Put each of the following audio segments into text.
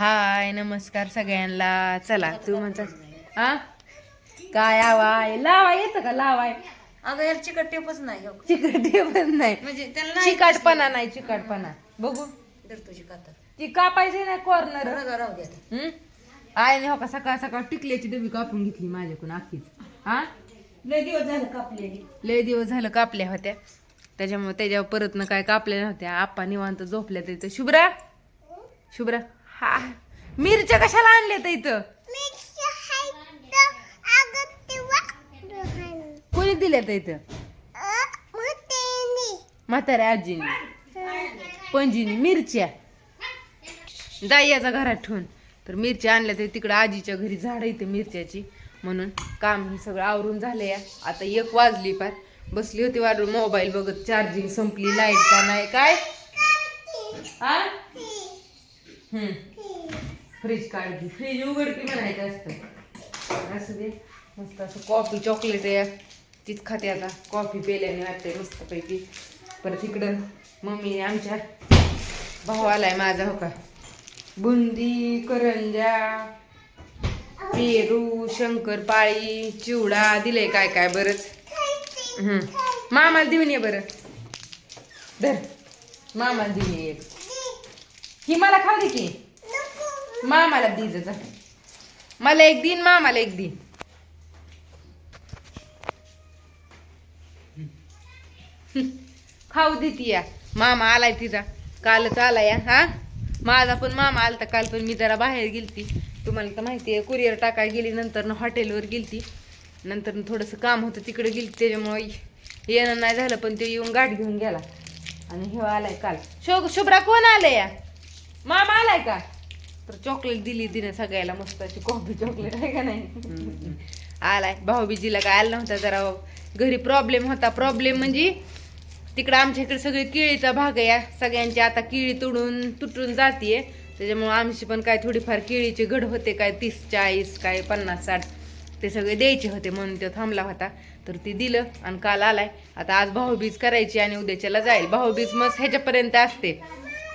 हाय नमस्कार सगळ्यांना. चला तू म्हणता हा? काय आवाय? लावाय येतं का? लावाय. अगं यार चिकट टेपच नाही हो. चिकट पण नाही. म्हणजे त्याला नाही चिकाटपणा नाही चिकाटपणा. बघू. धर तुझी कातर ती कापायची नाही कॉर्नर रगा राहू दे आता. हम्म? आईने हो का? सकाळ सकाळ टिकल्याची डबी कापून घेतली माझ्याकडून अख्खीच हा? लय दिवस झालं कापलेली. लय दिवस झालं कापल्या होत्या. त्याच्यामुळे त्याच्यावर परत न काय कापल्या नव्हत्या. आप्पा निवांत झोपल्या तर इथं शुभ्रा? शुभ्रा? हा. मिरच्या कशाला आणल्या तर इथं कोणी दिल्या तर इथं म्हाताऱ्या आजीने. पंजीने मिरच्या. दाईयाचा घरात ठेवून. तर मिरच्या आणल्या तर तिकडं आजीच्या घरी झाड इथे मिरच्याची. म्हणून काम हे सगळं आवरून झालं या. आता एक वाजली पार. बसली होती वाढून मोबाईल बघत. चार्जिंग संपली. लाइट का नाही? काय? हा? हम्म. फ्रीज काढली. फ्रीज उघडकी म्हणायचं असतं. असं दे. मस्त असं कॉफी चॉकलेट आहे. तीच खाते आता. कॉफी पेल्याने वाटते मस्तपैकी. परत इकडं मम्मी आमच्या. भाऊ आलाय माझा. हो का? बुंदी करंजा पेरू शंकरपाळी चिवडा दिले काय काय बरंच. हम्म. मामाला देऊन ये बरं. धर. मामाला देऊन ये एक. ही मला खाऊ दे की. मामाला दिज जा. मला एक दिन मामाला एक दिन. खाऊ देती या. मामा आलाय तिचा. कालच आलाय या, हा? माझा पण मामा आलता काल पण मी जरा बाहेर गेलती. तुम्हाला तर माहिती आहे कुरिअर टाकायला गेली नंतर ना हॉटेलवर गेलती. नंतर थोडंसं काम होतं तिकडे गेली त्याच्यामुळे येणं नाही झालं पण ते येऊन गाठ घेऊन गेला. आणि हे आलाय काल. शो शुभ्रा कोण आलाय या? मामा आलाय का? तर चॉकलेट दिली तिने सगळ्याला मस्त अशी कॉफी चॉकलेट आहे का नाही? आलाय. भाऊबीजीला काय आला नव्हता जरा. घरी प्रॉब्लेम होता. प्रॉब्लेम म्हणजे तिकडं आमच्या इकडे सगळी केळीचा भाग आहे. सगळ्यांची आता केळी तुडून तुटून जातीये. त्याच्यामुळे आमची पण काय थोडीफार केळीचे घड होते. काय तीस चाळीस काय पन्नास साठ ते सगळे द्यायचे होते म्हणून तो थांबला होता. तर ते दिलं आणि काल आलाय. आता आज भाऊबीज करायची आणि उद्याच्याला जाईल. भाऊबीज मग ह्याच्यापर्यंत असते.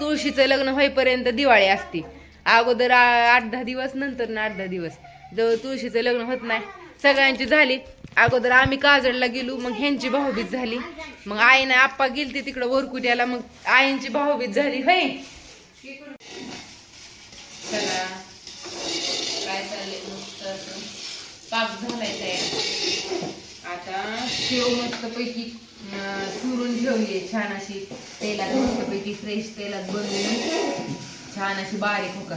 तुळशीचं लग्न होईपर्यंत दिवाळी असते. अगोदर आठ दहा दिवस नंतर ना आठ दहा दिवस. जवळ तुळशीचं लग्न होत नाही. सगळ्यांची झाली. अगोदर आम्ही काजळला गेलो मग ह्यांची भाऊबीज झाली. मग आईने आप्पा गेलते तिकडं वरकुट्याला मग आईंची भाऊबीज झाली. होय? चला. काय चाललंय मस्त पाक झालाय तयार. आता शेव मस्त पैकी चुरून ठेवली छान अशी. तेलात मस्त पैकी फ्रेश तेलात बनवून. छान अशी बारीक हो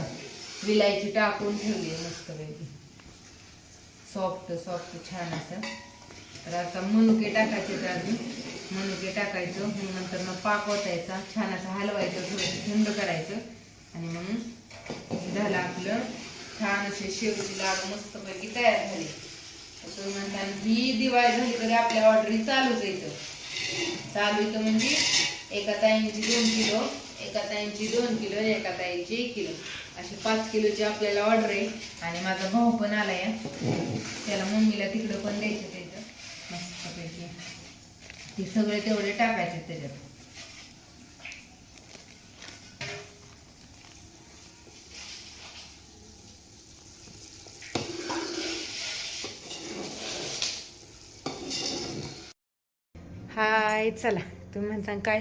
विलायची टाकून ठेवली मस्त पैकी. सॉफ्ट सॉफ्ट छान असं. तर आता मनुके टाकायचे तर अजून. मनुके टाकायचं. मग नंतर मग पाक ओतायचा. छान असं हलवायचं थोडंसं थंड करायचं. आणि मग झालं आपलं छान असे शेवची लाडू मस्तपैकी तयार झाली. तर तुम्ही ही दिवाळी झाली तरी आपल्या ऑर्डरी चालूच येतं चालू येतं म्हणजे एका ताईंची दोन किलो एका ताईंची दोन किलो एका ताईंची एक किलो. अशी पाच किलोची आपल्याला ऑर्डर आहे. आणि माझा भाऊ पण आलाय. त्याला मम्मीला तिकडं पण द्यायचं त्याचं. मस्तपैकी. ते सगळे तेवढे टाकायचे त्याच्यात. हाय चला. तुम्ही म्हणता काय?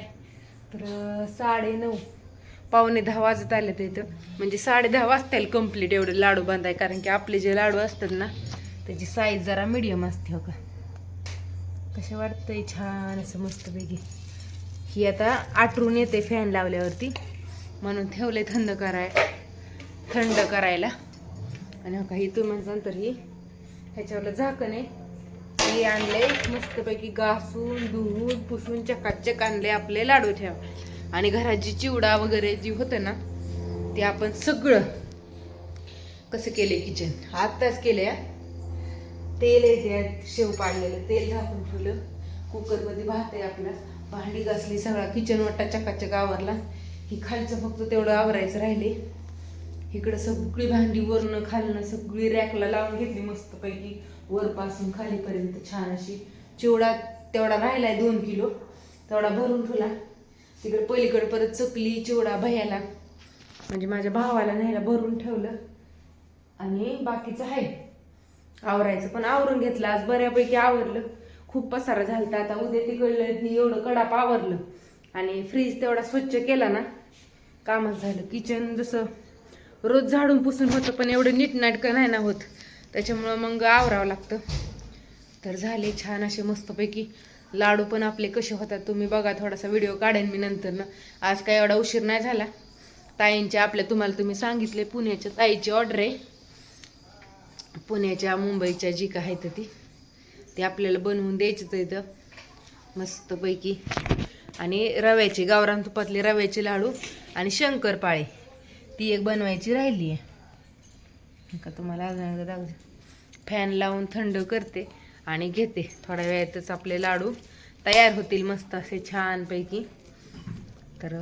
तर साडे नऊ पावणे दहा वाजत आले तर इथं. म्हणजे साडे दहा वाजता कंप्लीट एवढे लाडू बांधाय. कारण की आपले जे लाडू असतात ना त्याची साईज जरा मिडियम असते हो का. कसे वाटतंय? छान असं मस्तपैकी. ही आता आटरून येते फॅन लावल्यावरती. म्हणून ठेवले थंड कराय थंड करायला. आणि हो का ही तुम्ही म्हणता तर ही ह्याच्यावरलं झाकण आहे. हे आणले मस्तपैकी घासून धुवून पुसून चकाचक आणले आपले लाडू ठेवा. आणि घरात जी चिवडा वगैरे जी होतं ना ते आपण सगळं कसं केले किचन आत्ताच केले तेल आहे त्यात शेव पाडलेलं तेल झाकून ठेवलं. कुकरमध्ये भात आहे आपला. भांडी घासली सगळा किचन वाटा चकाचक आवरला. ही खालचं फक्त तेवढं आवरायचं राहिले. इकडं सगळी भांडी वरनं खालनं सगळी रॅकला लावून घेतली मस्तपैकी. वरपासून खालीपर्यंत छान अशी चिवडा तेवढा राहिलाय दोन किलो. तेवढा भरून ठेवला. तिकडे पलीकडे परत चकली चिवडा भयाला. म्हणजे माझ्या भावाला न्यायला भरून ठेवलं. आणि बाकीचं आहे. आवरायचं. पण आवरून घेतलं. आज बऱ्यापैकी आवरलं. खूप पसारा झालता. आता उद्या तिकडलं एवढं कडाप आवरलं. आणि फ्रीज तेवढा स्वच्छ केला ना कामच झालं. किचन जसं रोज झाडून पुसून होतं पण एवढं नीटनाटकं नाही ना होत. त्याच्यामुळं मग आवरावं लागतं. तर झाले छान असे मस्तपैकी. लाडू पण आपले कसे होतात तुम्ही बघा थोडासा व्हिडिओ काढेन मी नंतर ना. आज काय एवढा उशीर नाही झाला. ताईंचे आपल्या तुम्हाला तुम्ही सांगितले पुण्याच्या ताईची ऑर्डर आहे. पुण्याच्या मुंबईच्या जी काय आहेत ती ते आपल्याला बनवून द्यायचीच इथं. मस्तपैकी. आणि रव्याचे गावरान तुपातले रव्याचे लाडू आणि शंकरपाळे. ती एक बनवायची राहिली. आहे का तुम्हाला अजून एकदा दाखवते. फॅन लावून थंड करते आणि घेते. थोड्या वेळातच आपले लाडू तयार होतील मस्त असे छानपैकी. तर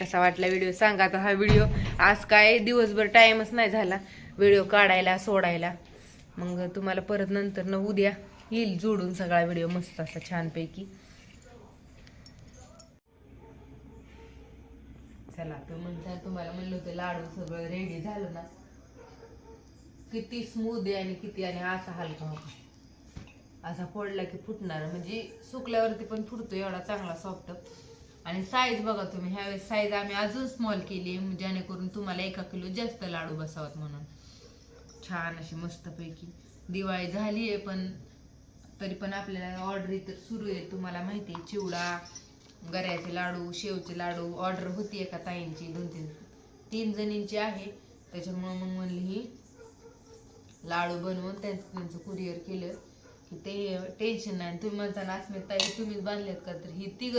कसा वाटला व्हिडिओ सांगा आता हा व्हिडिओ. आज काय दिवसभर टाईमच नाही झाला व्हिडिओ काढायला सोडायला. मग तुम्हाला परत नंतर न उद्या येईल जोडून सगळा व्हिडिओ मस्त असा छानपैकी. चला तर म्हणता तुम्हाला म्हणलं होतं लाडू सगळं रेडी झालं ना? किती स्मूद आहे आणि किती आणि असा हलका होता. असा फोडला की फुटणार. म्हणजे सुकल्यावरती पण फुटतो एवढा चांगला सॉफ्ट आणि साईज बघा तुम्ही ह्यावेळेस साईज आम्ही अजून स्मॉल केली आहे म्हणजे जेणेकरून तुम्हाला एका किलो जास्त लाडू बसावत म्हणून. छान अशी मस्तपैकी. दिवाळी झाली आहे पण तरी पण आपल्याला ऑर्डर तर सुरू आहे. तुम्हाला माहिती आहे चिवडा गऱ्याचे लाडू शेवचे लाडू ऑर्डर होती एका ताईंची दोन तीन तीन जणींची आहे. त्याच्यामुळं मग म्हणली ही लाडू बनवून त्यांचं त्यांचं कुरिअर केलं की ते टेन्शन नाही. तुम्ही म्हणता नाचमेत ताई तुम्हीच बांधलेत का? तर ही तिघ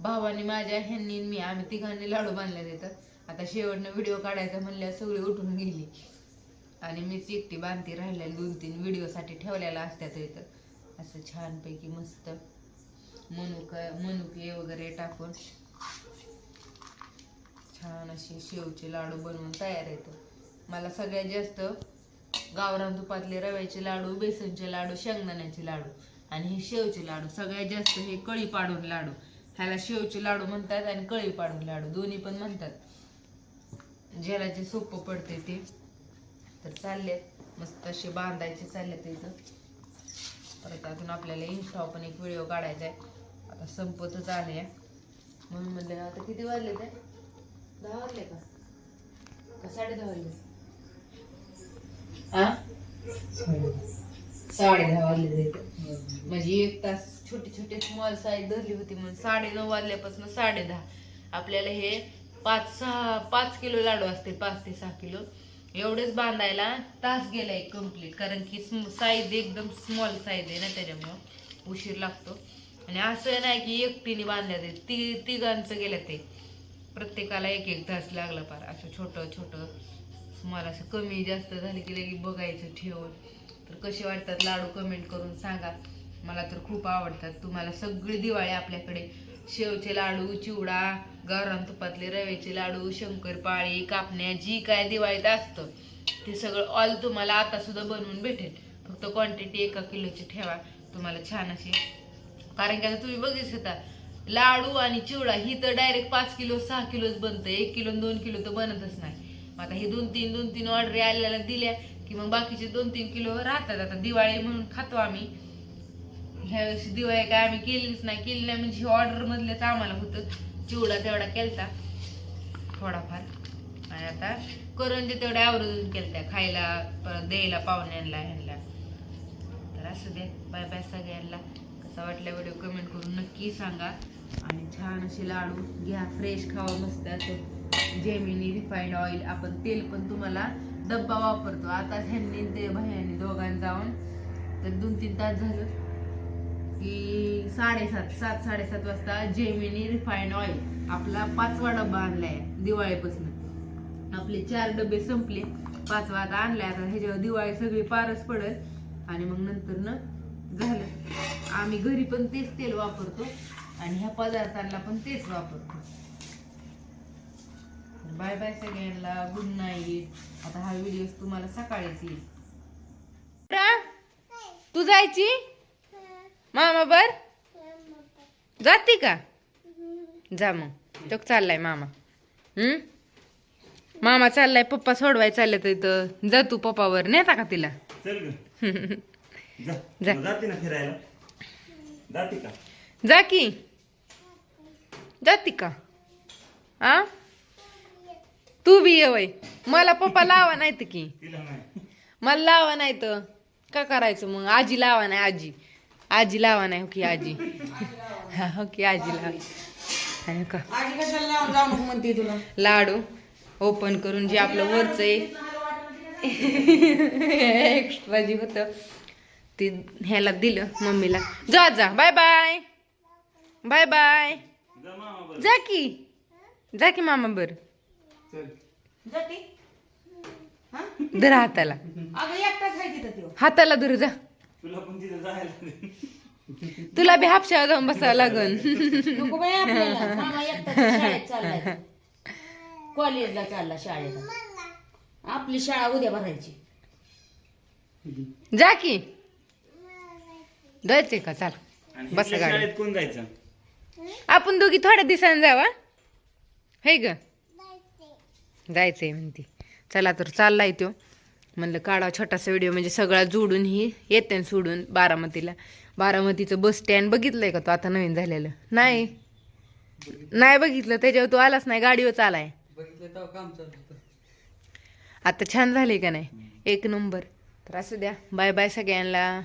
भावाने माझ्या ह्यांनी मी आम्ही तिघांनी लाडू बांधले देतात आता शेवटनं व्हिडिओ काढायचा म्हणल्या सगळी उठून गेली. आणि मीच एकटी बांधती राहिल्या दोन तीन व्हिडिओसाठी ठेवलेला असत्या इथं. असं छानपैकी मस्त मनुक मनुके वगैरे टाकून. छान असे शेवचे लाडू बनवून तयार येतं मला सगळ्यात जास्त गावरान तुपातले रव्याचे लाडू बेसनचे लाडू शेंगदाण्याचे लाडू आणि हे शेवचे लाडू. सगळ्यात जास्त हे कळी पाडून लाडू. ह्याला शेवचे लाडू म्हणतात आणि कळी पाडून लाडू. दोन्ही पण म्हणतात. ज्याला जे सोपं पडते ते. तर चालले मस्त असे बांधायचे चाललेत तिथं परत अजून आपल्याला इन्स्टा पण एक व्हिडिओ काढायचा आहे आता संपतच आले म्हणून म्हणलं आता किती वाजले ते? दहा वाजले का? का साडे दहा वाजले? आ? साडे दहा वाजले म्हणजे एक तास छोटे छोटे स्मॉल साईज धरली होती म्हणून साडे नऊ वाजल्यापासून साडे दहा आपल्याला हे पाच सहा पाच किलो लाडू असते पाच ते सहा किलो. एवढेच बांधायला तास गेलाय कंप्लीट कारण की साईज एकदम स्मॉल साईज आहे ना त्याच्यामुळं. उशीर लागतो. आणि असं नाही की एकटीने बांधल्या ते ती तिघांचं गेलं ते. प्रत्येकाला एक एक तास लागला पार असं छोटं छोटं स्मॉल असं कमी जास्त झाले की लगेच बघायचं ठेवून. तर कसे वाटतात लाडू कमेंट करून सांगा. मला तर खूप आवडतात. तुम्हाला सगळी दिवाळी आपल्याकडे शेवचे लाडू चिवडा गावरान तुपातले रव्याचे लाडू शंकरपाळी कापण्या जी काय दिवाळीत असतं ते सगळं ऑल तुम्हाला आता सुद्धा बनवून भेटेल. फक्त क्वांटिटी एका किलोची ठेवा. तुम्हाला छान अशी. कारण की आता तुम्ही बघितलं होता लाडू आणि चिवडा ही तर डायरेक्ट पाच किलो सहा किलोच बनतं. एक किलो आणि दोन किलो तर बनतच नाही. मग आता हे दोन तीन दोन तीन ऑर्डर आलेल्या दिल्या की मग बाकीचे दोन तीन किलो राहतात. आता दिवाळी म्हणून खातो आम्ही. ह्या वर्षी दिवाळी काय आम्ही केलीच नाही. केली नाही म्हणजे ऑर्डर मधलेच आम्हाला होतं. चिवडा तेवढा केलता थोडाफार. आणि आता करंजी तेवढ्या आवरून केलत्या खायला परत द्यायला पाहुण्यांना ह्यांना. तर असू दे बाय बाय सगळ्यांना. कसा वाटला व्हिडिओ कमेंट करून नक्की सांगा. आणि छान असे लाडू घ्या फ्रेश खावा मस्त असं. जेमिनी रिफाईंड ऑइल आपण तेल पण तुम्हाला डब्बा वापरतो. आता ह्यांनी ते भैयानी दोघांनी जाऊन तर दोन तीन तास झालं. की साडेसात सात साडेसात वाजता जेमिनी रिफाईंड ऑइल आपला पाचवा डब्बा आणलाय दिवाळीपासून. आपले चार डबे संपले. पाचवा आता आणलाय. आता ह्याच्यावर दिवाळी सगळी पारच पडल आणि मग नंतर न झालं. आम्ही घरी पण तेच तेल वापरतो आणि ह्या पदार्थांना पण तेच वापरतो. बाय बाय सगळ्यांना. गुड नाईट आता हा व्हिडिओ तुम्हाला सकाळीच येईल. तू जायची? मामा बर? जाते का? जा मग. तो चाललाय मामा. हम्म? मामा चाललाय पप्पा सोडवाय चालले तर इथं. जा तू पप्पावर नेता का तिला? चल ग. जा. का? जा की. जाती का? आ? तू बी ये वय. मला पप्पा लावा नाही तर की. तिला नाही. मला लावा नाही तर का करायचं मग? आजी लावा नाही आजी. आजी लावा नाही हो की आजी. हा, हो की आजी लावा. आणि का? आजी कशाला लावून जाऊ नको म्हणते तुला? लाडू ओपन करून जे आपलं वरचं आहे. एक्स्ट्रा जे होतं ते ह्याला दिलं मम्मीला. जा जा बाय बाय बाय बाय जा मामा बरं जा की. जा की मामा बर. हा? धर हाताला. हाताला धर जा. तुला पण तिथं जायला तुला बी हापशावर जाऊन बसावं लागन. नको बाई आपल्याला. मामा एकटाच शाळेत चाललाय. कॉलेजला चालला शाळेला. आपली शाळा उद्या भरायची. जा की. जायचंय का? चाल. आणि बसा इथल्या गाडी. शाळेत कोण जायचं? आपण दोघी थोड्या दिवसांनी जावा हे? ग? जायचंय म्हणते. चला तर चाललाय तो. म्हणलं काढा छोटासा व्हिडिओ म्हणजे सगळा जोडून ही येते सोडून बारामतीला. बारामतीचं बस स्टँड बघितलंय का तो? आता नवीन झालेलं. नाही. नाही बघितलं. त्याच्यावर तू आलाच नाही. गाडीवर आलाय आता छान झाले का नाही? एक नंबर. तर असू द्या. बाय बाय सगळ्यांना.